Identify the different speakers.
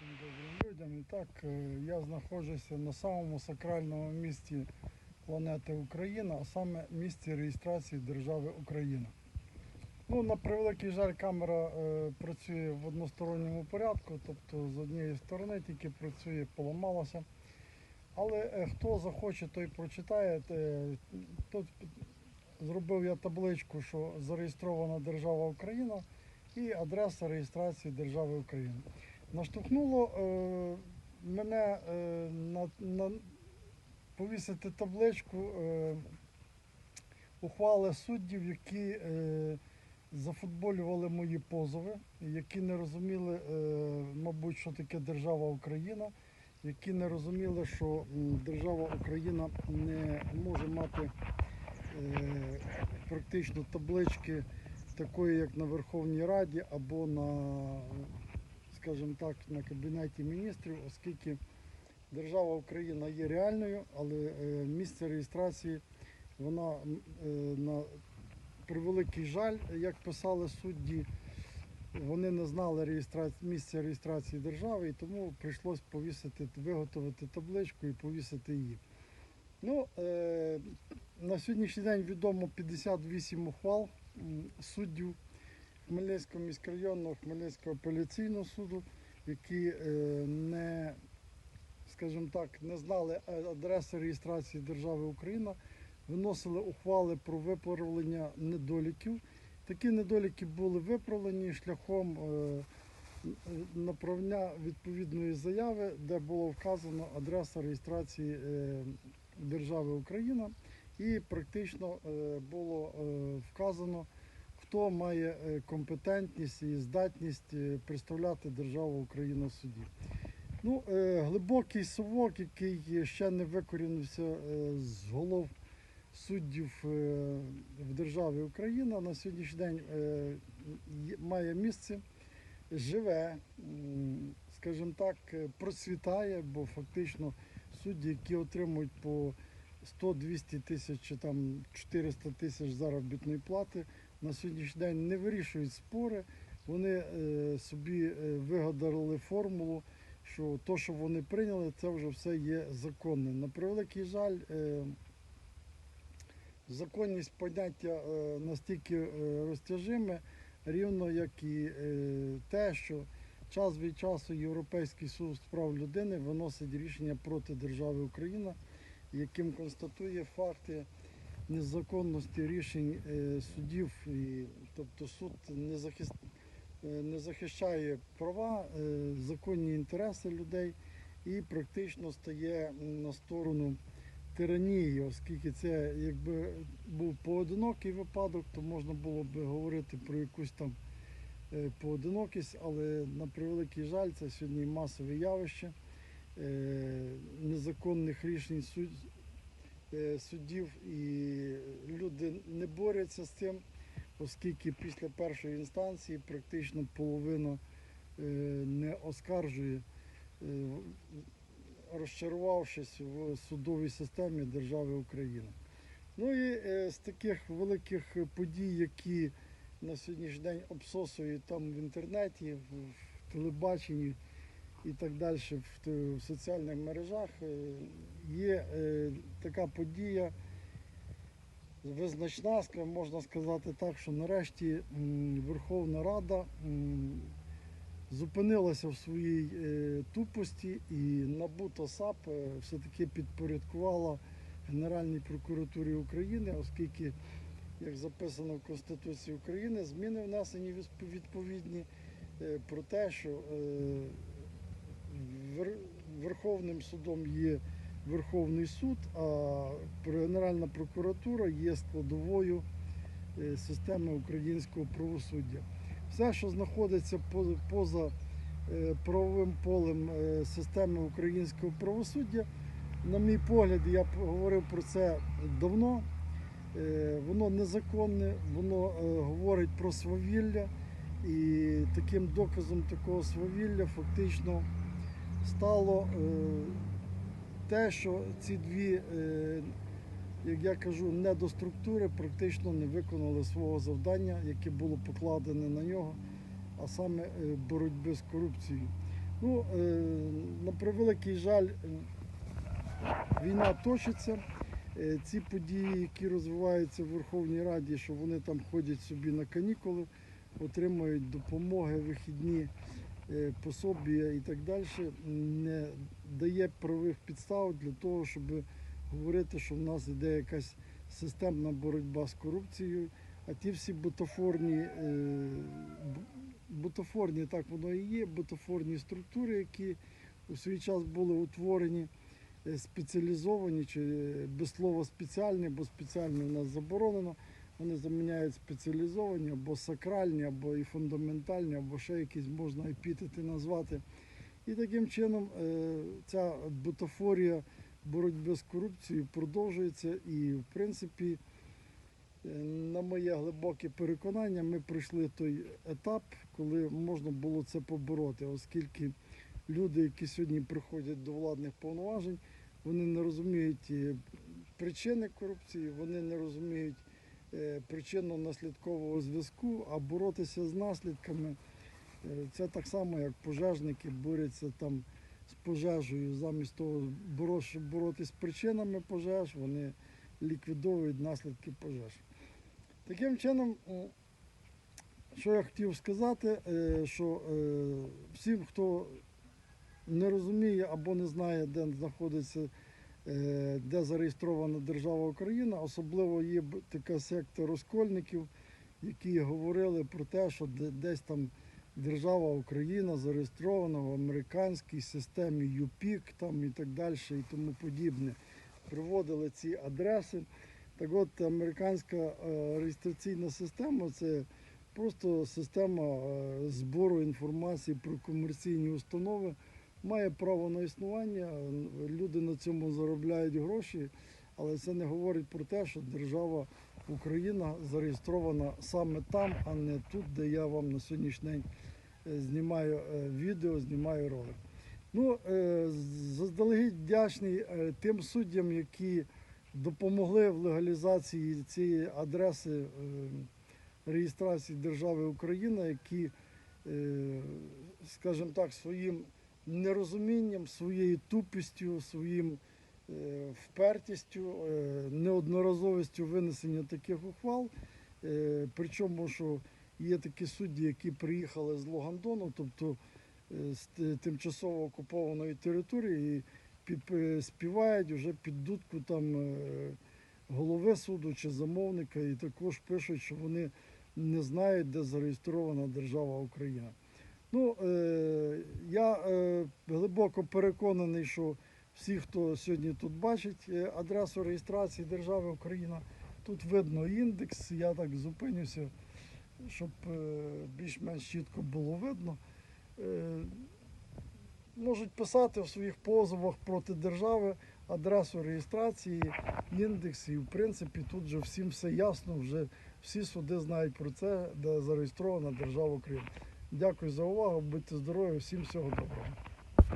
Speaker 1: Добрим людям. І так, е, я знаходжуся на самому сакральному місці планети Україна, а саме місці реєстрації держави Україна. Ну, на превеликий жаль, камера е, працює в односторонньому порядку, тобто з однієї сторони тільки працює, поламалася. Але е, хто захоче, той прочитає. Е, Тут зробив я табличку, що зареєстрована держава Україна і адреса реєстрації держави Україна. Наштовхнуло е, мене е, на, на повісити табличку е, ухвали суддів, які е, зафутболювали мої позови, які не розуміли, е, мабуть, що таке держава Україна, які не розуміли, що держава Україна не може мати е, практично таблички такої, як на Верховній Раді або на, скажімо так, на Кабінеті міністрів, оскільки держава Україна є реальною, але е, місце реєстрації вона е, на превеликий жаль, як писали судді, вони не знали реєстрації, місця реєстрації держави, і тому прийшлось повісити, виготовити табличку і повісити її. Ну, е, на сьогоднішній день відомо 58 ухвал суддів Хмельницького міськрайонного, Хмельницького апеляційного суду, які е, не, скажімо так, не знали адреси реєстрації держави Україна, виносили ухвали про виправлення недоліків. Такі недоліки були виправлені шляхом е, направлення відповідної заяви, де було вказано адреса реєстрації е, держави Україна, і практично було вказано, хто має е, компетентність і здатність е, представляти державу Україна в суді. Ну, е, глибокий совок, який ще не викорінився з голов суддів в державі Україна, на сьогоднішній день має місце, живе, скажімо так, процвітає, бо фактично судді, які отримують по 100-200 тисяч чи там 400 тисяч заробітної плати, на сьогоднішній день не вирішують спори. Вони е, собі е, вигадали формулу, що то, що вони прийняли, це вже все є законне. На превеликий жаль, е, законність поняття настільки розтяжиме, рівно як і те, що час від часу Європейський суд з прав людини виносить рішення проти держави Україна, яким констатує факти незаконності рішень е, судів, і, тобто суд не, захист, е, не захищає права, е, законні інтереси людей і практично стає на сторону тиранії, оскільки це якби був поодинокий випадок, то можна було б говорити про якусь там поодинокість, але на превеликий жаль, це сьогодні масове явище незаконних рішень суддів, і люди не борються з цим, оскільки після першої інстанції практично половина е, не оскаржує, е, розчарувавшись в судовій системі держави Україна. Ну і е, з таких великих подій, які на сьогоднішній день обсосують там в інтернеті, в телебаченні і так далі, в, соціальних мережах, е, є е, така подія визначна, можна сказати так, що нарешті Верховна Рада зупинилася в своїй е, тупості і НАБУ та САП все-таки підпорядкувала Генеральній прокуратурі України, оскільки, як записано в Конституції України, зміни внесені відповідні про те, що Верховним судом є Верховний суд, а Генеральна прокуратура є складовою е, системи українського правосуддя. Все, що знаходиться поза е, правовим полем е, системи українського правосуддя, на мій погляд, я говорив про це давно. Воно незаконне, воно говорить про свавілля, і таким доказом такого свавілля фактично стало е, те, що ці дві, е, як я кажу, недоструктури практично не виконали свого завдання, яке було покладене на нього, а саме е, боротьби з корупцією. Ну, на превеликий жаль, війна точиться. Ці події, які розвиваються в Верховній Раді, що вони там ходять собі на канікули, отримують допомоги, вихідні пособія і так далі, не дає правових підстав для того, щоб говорити, що в нас йде якась системна боротьба з корупцією. А ті всі бутафорні, е, бутафорні, так воно і є, бутафорні структури, які у свій час були утворені, е, спеціалізовані чи е, без слова спеціальні, бо спеціальні у нас заборонено. Вони заміняють спеціалізовані або сакральні, або і фундаментальні, або ще якісь можна епітети назвати. І таким чином е, ця бутафорія боротьби з корупцією продовжується і, в принципі, Е, На моє глибоке переконання, ми пройшли той етап, коли можна було це побороти, оскільки люди, які сьогодні приходять до владних повноважень, вони не розуміють е, причини корупції, вони не розуміють причинно-наслідкового зв'язку, а боротися з наслідками е, це так само, як пожежники борються там з пожежею, замість того, щоб боротися з причинами пожеж, вони ліквідовують наслідки пожеж. Таким чином, що я хотів сказати, е, що е, всім, хто не розуміє або не знає, де знаходиться, е, де зареєстрована держава Україна, особливо є така секта розкольників, які говорили про те, що десь там держава Україна зареєстрована в американській системі ЮПІК там і так далі, і тому подібне. Приводили ці адреси. Так от американська е, реєстраційна система це просто система е, збору інформації про комерційні установи. Має право на існування, люди на цьому заробляють гроші, але це не говорить про те, що держава Україна зареєстрована саме там, а не тут, де я вам на сьогоднішній день е, знімаю е, відео, знімаю ролик. Ну, е, заздалегідь вдячний тим суддям, які допомогли в легалізації цієї адреси реєстрації держави Україна, які, скажімо так, своїм нерозумінням, своєю тупістю, своїм е, впертістю, е, неодноразовістю винесення таких ухвал. Е, Причому, що є такі судді, які приїхали з Логандону, тобто з тимчасово окупованої території, і співають вже під дудку там голови суду чи замовника, і також пишуть, що вони не знають, де зареєстрована держава Україна. Ну, я е, глибоко переконаний, що всі, хто сьогодні тут бачить е, адресу реєстрації держави Україна, тут видно індекс. Я так зупинюся, щоб е, більш-менш чітко було видно. Можуть писати в своїх позовах проти держави адресу реєстрації, індекс, і в принципі тут же всім все ясно, вже всі суди знають про це, де зареєстрована держава Україна. Дякую за увагу, будьте здорові, всім всього доброго.